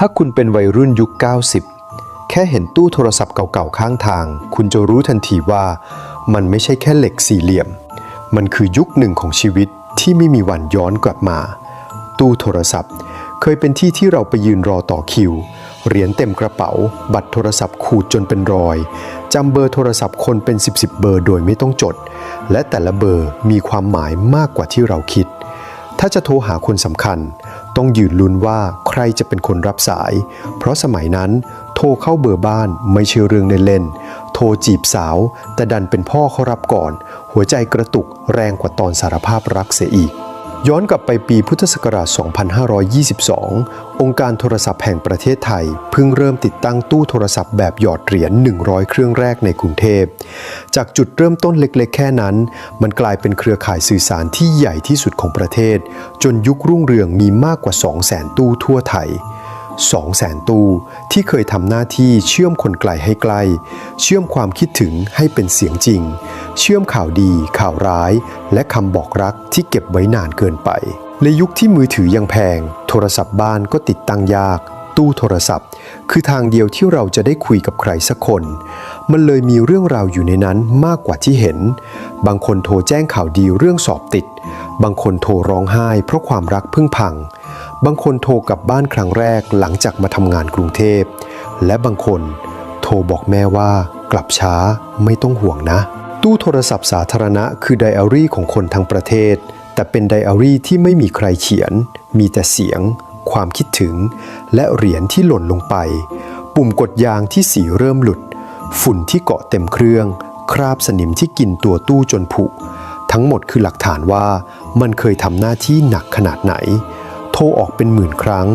ถ้าคุณเป็นวัยรุ่นยุค 90 แค่เห็นตู้โทรศัพท์เก่าๆข้างทาง คุณจะรู้ทันทีว่า มันไม่ใช่แค่เหล็กสี่เหลี่ยม มันคือยุคหนึ่งของชีวิตที่ไม่มีวันย้อนกลับมา ตู้โทรศัพท์ เคยเป็นที่ที่เราไปยืนรอต่อคิว เหรียญเต็มกระเป๋า บัตรโทรศัพท์ขูดจนเป็นรอยจำเบอร์โทรศัพท์คนเป็น 10บสเบอร์โดยไม่ต้องจด และแต่ละเบอร์มีความหมายมากกว่าที่เราคิด ถ้าจะโทรหาคนสำคัญ ต้องยืนลุ้นว่าใครจะเป็นคนรับสาย เพราะสมัยนั้น โทรเข้าเบอร์บ้านไม่ใช่เรื่องเล่นๆ โทรจีบสาว แต่ดันเป็นพ่อเขารับก่อน หัวใจกระตุกแรงกว่าตอนสารภาพรักเสียอีก ย้อนกลับไปปีพุทธศักราช 2522 องค์การโทรศัพท์แห่งประเทศไทย เพิ่งเริ่มติดตั้งตู้โทรศัพท์แบบหยอดเหรียญ 100 เครื่องแรกในกรุงเทพ จากจุดเริ่มต้นเล็กๆ แค่นั้น มันกลายเป็นเครือข่ายสื่อสารที่ใหญ่ที่สุดของประเทศ จนยุครุ่งเรืองมีมากกว่า 200,000 ตู้ทั่วไทย 2 0 0 0 0ตู้ที่เคยทำหน้าที่เชื่อมคนไกลให้ใกล้ เชื่อมความคิดถึงให้เป็นเสียงจริง เชื่อมข่าวดีข่าวร้าย และคำบอกรักที่เก็บไว้นานเกินไป ในยุคที่มือถือยังแพง โทรศัพท์บ้านก็ติดตั้งยาก ตู้โทรศัพท์ คือทางเดียวที่เราจะได้คุยกับใครสักคน มันเลยมีเรื่องราวอยู่ในนั้นมากกว่าที่เห็น บางคนโทรแจ้งข่าวดีเรื่องสอบติด บางคนโทรร้องไห้ เพราะความรักเพิ่งพัง บางคนโทรกลับบ้านครั้งแรกหลังจากมาทำงานกรุงเทพ และบางคนโทรบอกแม่ว่ากลับช้าไม่ต้องห่วงนะ ตู้โทรศัพท์สาธารณะคือไดอารี่ของคนทั้งประเทศ แต่เป็นไดอารี่ที่ไม่มีใครเขียน มีแต่เสียง ความคิดถึง และเหรียญที่หล่นลงไป ปุ่มกดยางที่สีเริ่มหลุด ฝุ่นที่เกาะเต็มเครื่อง คราบสนิมที่กินตัวตู้จนผุ ทั้งหมดคือหลักฐานว่ามันเคยทำหน้าที่หนักขนาดไหน โทรออกเป็นหมื่นครั้ง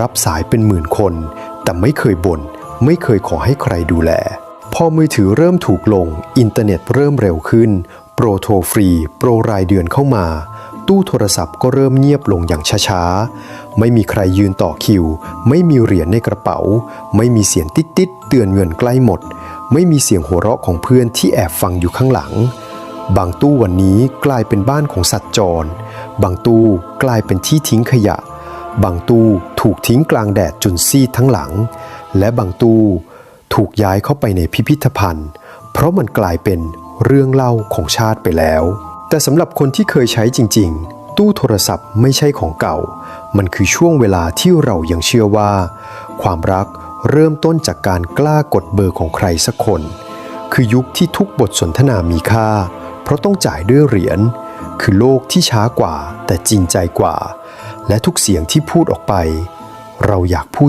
รับสายเป็นหมื่นคน แต่ไม่เคยบน่นไม่เคยขอให้ใครดูแล พอมือถือเริ่มถูกลง อินเทอร์เน็ตเริ่มเร็วขึ้น โปรโทรฟรี โปรรายเดือนเข้ามา ตู้โทรศัพท์ก็เริ่มเงียบลงอย่างช้าๆ ไม่มีใครยืนต่อคิว ไม่มีเหรียญในกระเป๋า ไม่มีเสียงติ๊ดๆเตือนเงินใกล้หมด ไม่มีเสียงหัวเราะของเพื่อนที่แอบฟังอยู่ข้างหลัง บางตู้วันนี้กลายเป็นบ้านของสัตว์จร บางตู้กลายเป็นที่ทิ้งขยะ บางตู้ถูกทิ้งกลางแดดจนซีดทั้งหลัง และบางตู้ถูกย้ายเข้าไปในพิพิธภัณฑ์ เพราะมันกลายเป็นเรื่องเล่าของชาติไปแล้ว แต่สำหรับคนที่เคยใช้จริง ๆ ตู้โทรศัพท์ไม่ใช่ของเก่า มันคือช่วงเวลาที่เรายังเชื่อว่า ความรักเริ่มต้นจากการกล้ากดเบอร์ของใครสักคน คือยุคที่ทุกบทสนทนามีค่า เพราะต้องจ่ายด้วยเหรียญ คือโลกที่ช้ากว่าแต่จริงใจกว่า และทุกเสียงที่พูดออกไป เราอยากพูด